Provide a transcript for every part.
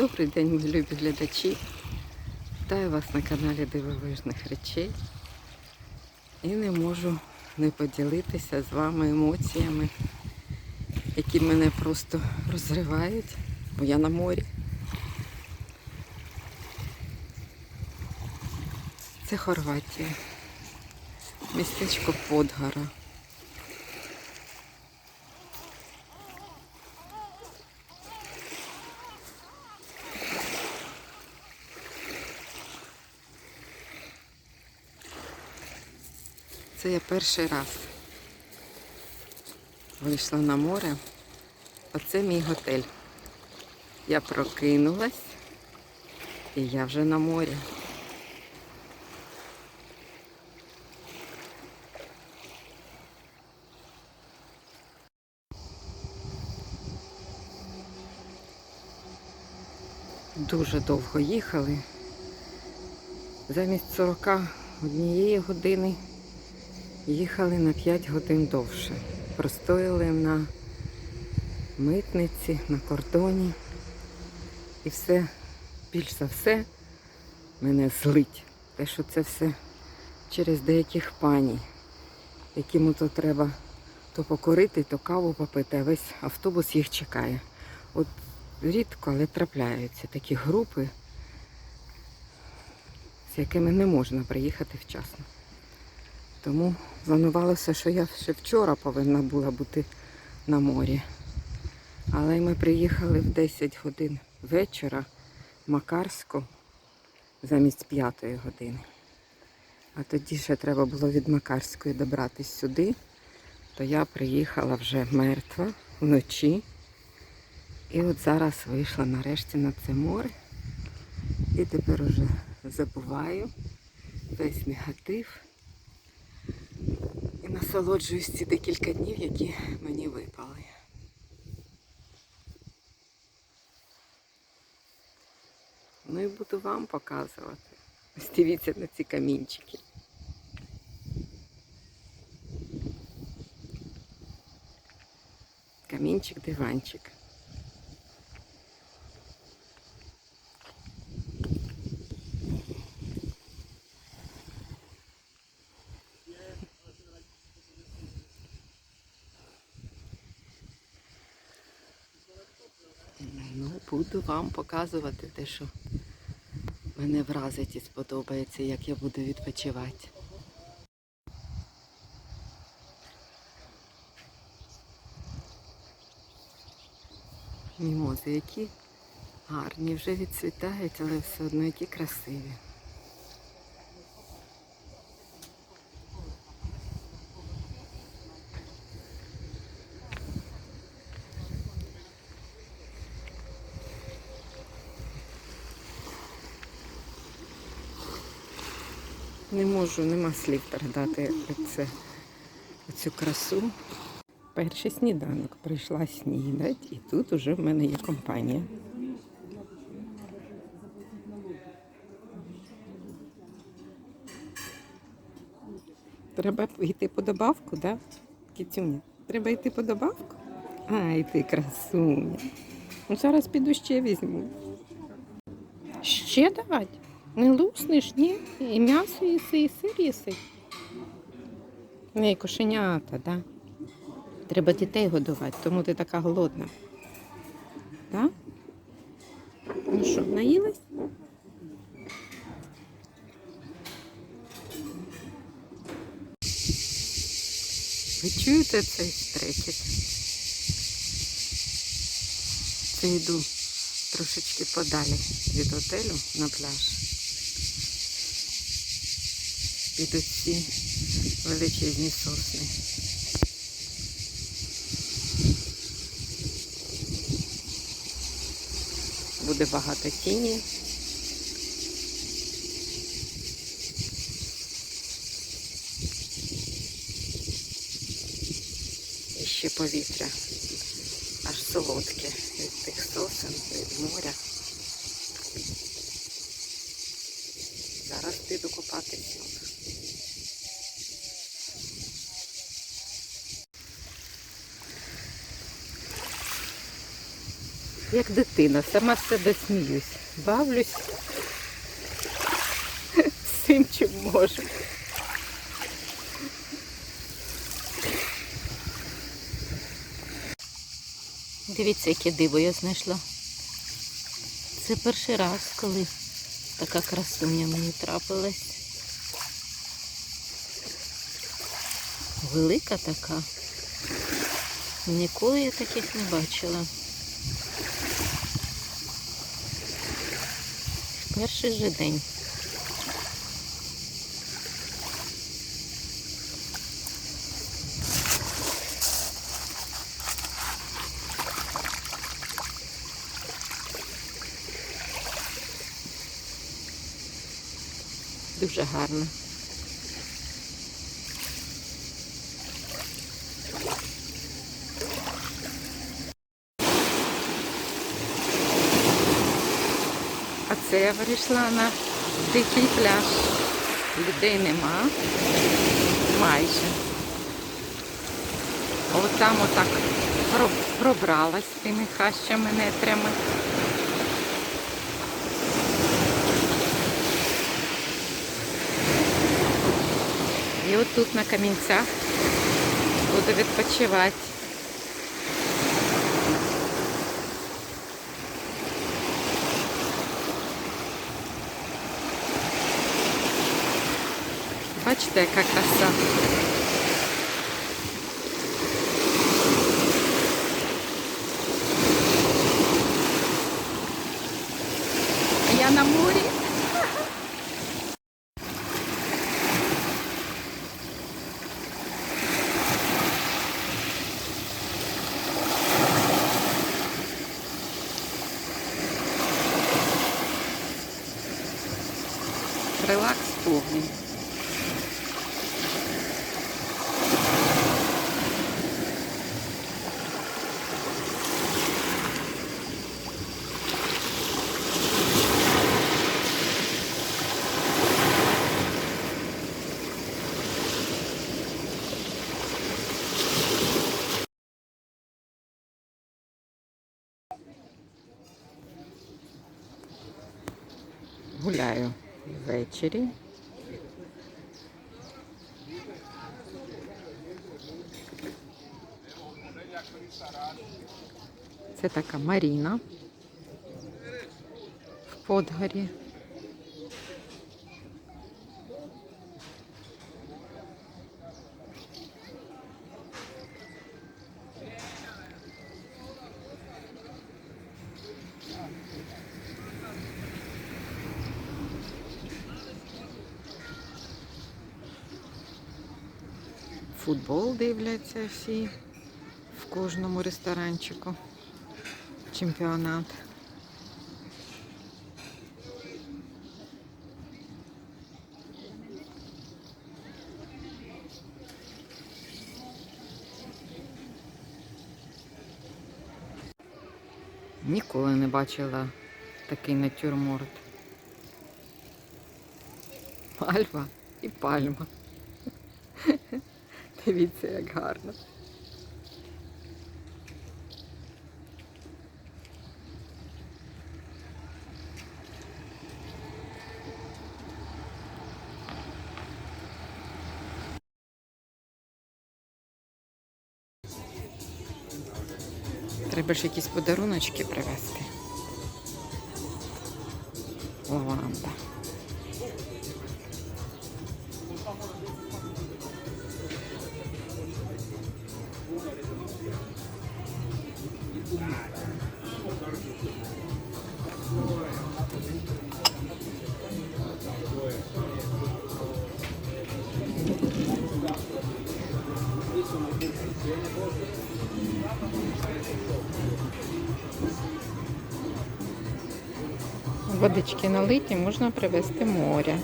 Добрий день, мої любі глядачі. Вітаю вас на каналі Дивовижних речей. І не можу не поділитися з вами емоціями, які мене просто розривають, бо я на морі. Це Хорватія. Містечко Подгара. Це я перший раз вийшла на море. Оце мій готель. Я прокинулась і я вже на морі. Дуже довго їхали. Замість 41 години їхали на 5 годин довше. Простояли на митниці, на кордоні. І все, більш за все, мене злить. Те, що це все через деяких пані, яким то треба то покорити, то каву попити, а весь автобус їх чекає. От рідко, але трапляються такі групи, з якими не можна приїхати вчасно. Тому планувалося, що я ще вчора повинна була бути на морі. Але ми приїхали в 10 годин вечора в Макарську замість 5 години. А тоді ще треба було від Макарської добратися сюди, то я приїхала вже мертва вночі. І от зараз вийшла нарешті на це море. І тепер уже забуваю весь негатив і насолоджуюсь ці декілька днів, які мені випали. Ну і буду вам показувати. Ось дивіться на ці камінчики. Камінчик-диванчик. Ну, вам показувати те, що мене вразить і сподобається, як я буду відпочивати. Мімози, які гарні, вже відцвітають, але все одно які красиві. Не можу, нема слів передати це, цю красу. Перший сніданок прийшла снідать, і тут уже в мене є компанія. Треба йти по добавку, да? Кітюня? Треба йти по добавку? Ай, ти красуня. Ну, зараз піду ще візьму. Ще давати? Не луснеш, ні? І м'ясо їси, і сир їси. Не, кошенята, так? Да? Треба дітей годувати, тому ти така голодна. Так? Ну що, наїлась? Ви чуєте цей стрекіт? Це йду трошечки подалі від готелю на пляж. Підуть ці величезні сосни. Буде багато тіні. І ще повітря аж солодке від тих сосен, від моря. Зараз піду купатися. Як дитина, сама з себе сміюсь. Бавлюсь всім, чим можу. Дивіться, яке диво я знайшла. Це перший раз, коли така красуня мені трапилась. Велика така. Ніколи я таких не бачила. Перший же день. Дуже гарно. А це я вирішла на дикий пляж. Людей нема. Майже. От там отак пробралась тими хащами нетрями. І от тут на камінцях буду відпочивати. Бачите, яка краса. А Я на морі. Релакс повний. Гуляю ввечері. Це така Маріна в Подгорі. Футбол дивляться всі в кожному ресторанчику. Чемпіонат. Ніколи не бачила такий натюрморт. Пальма і пальма. Дивіться, як гарно. Треба ж якісь подаруночки привезти. Лаванда. Водички налиті, можна привезти моря.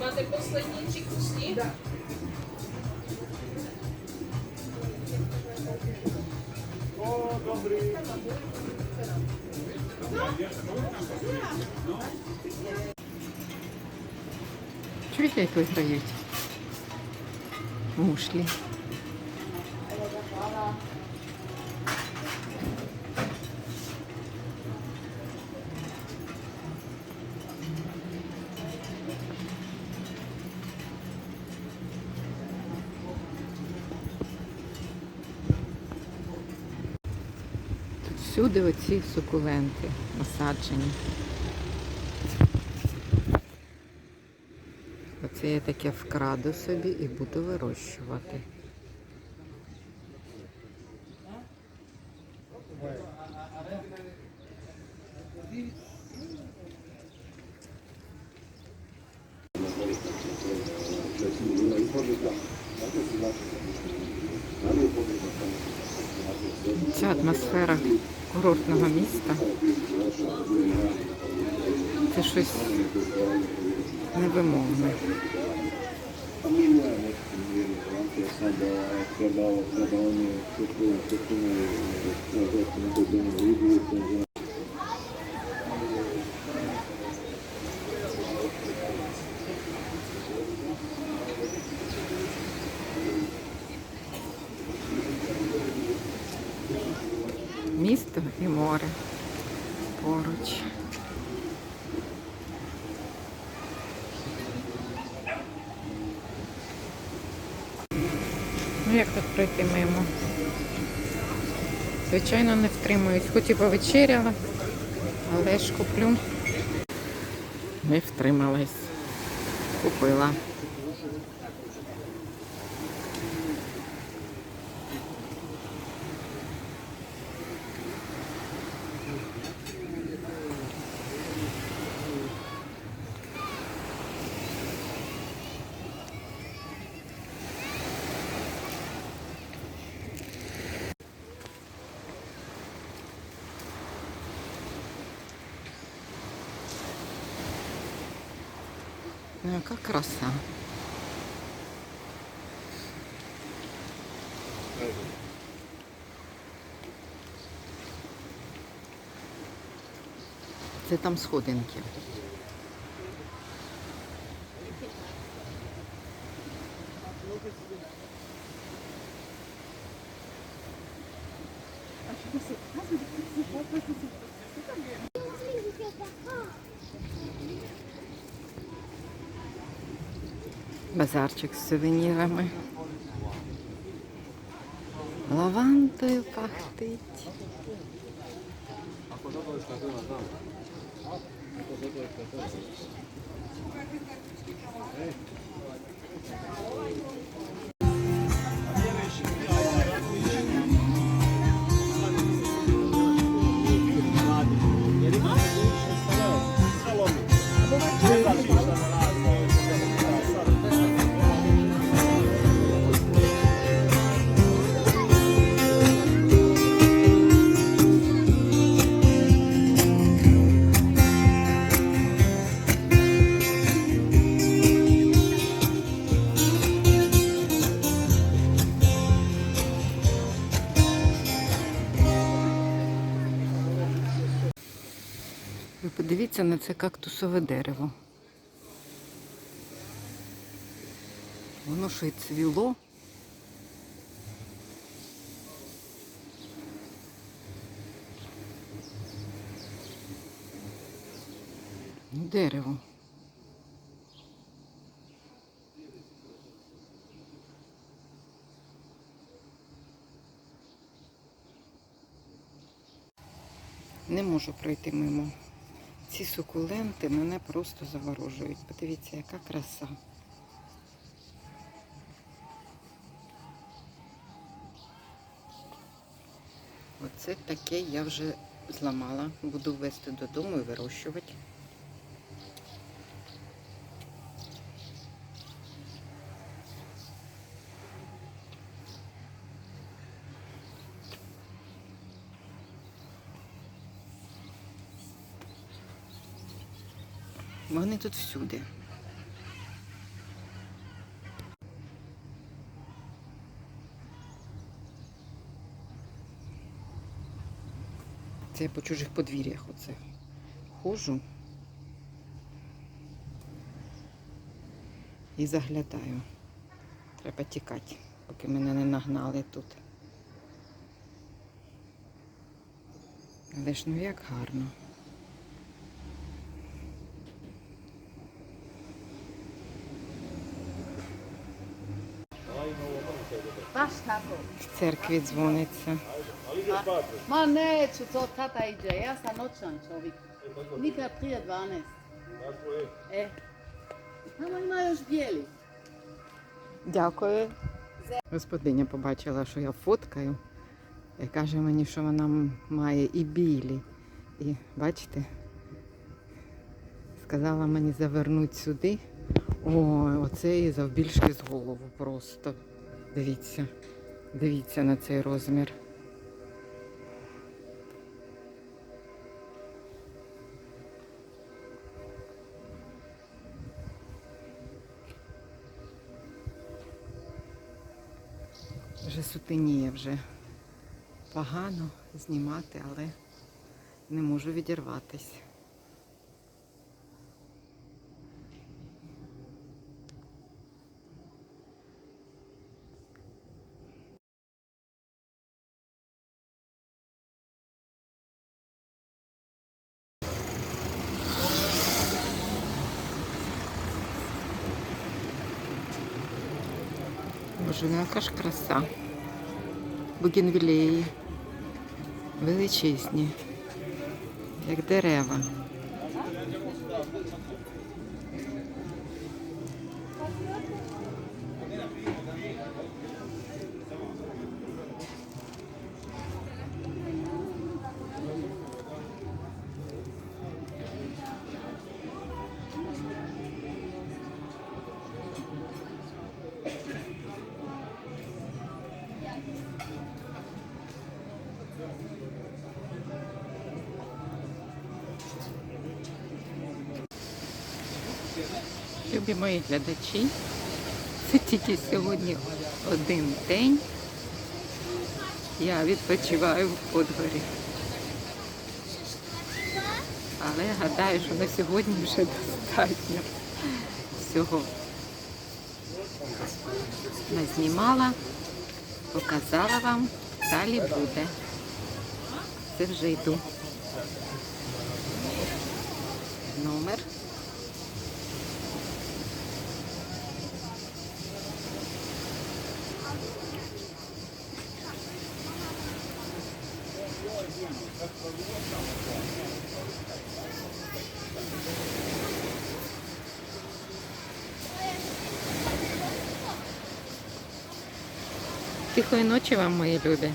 Надо посланничек ушли? Да. Чуєте, як виграють? Мушлі. Всюди оці сукуленти насаджені. Оце я таке вкраду собі і буду вирощувати. Ця атмосфера курортного міста. Це щось невимовне. Місто і море поруч. Як тут пройти мимо? Звичайно, не втримуюсь. Хоч і повечеряла, але ж куплю. Не втрималась. Купила. Яка краса. Це там сходинки. Базарчик з сувенірами. Лавантою пахтить. Подивіться на це кактусове дерево. Воно ще й цвіло. Дерево. Не можу пройти мимо. Ці сукуленти мене просто заворожують. Подивіться, яка краса. Оце таке я вже зламала. Буду вести додому і вирощувати. Вони тут всюди. Це я по чужих подвір'ях оце ходжу. і заглядаю. Треба тікати, поки мене не нагнали тут. Але ж ну як гарно. В церкві дзвониться. Ma ne, ću to tata iđe, ja sam noćan čovjek. Nikad prije 12. E, tamo ima još bijeli. Дякую. Господиня побачила, що я фоткаю, і каже мені, що вона має і білі. І бачите, сказала мені завернути сюди. Ой, оце і завбільшки з голову просто. Дивіться, дивіться на цей розмір. Вже сутеніє, вже погано знімати, але не можу відірватись. Боже, ну яка ж краса. Бугінвілеї Величезні, як дерева. Любі мої глядачі, це тільки сьогодні один день. Я відпочиваю в подворі. Але гадаю, що на сьогодні вже достатньо всього. Назнімала, показала вам, далі буде. Це вже йду. Номер. Тихої ночі вам, мої любі.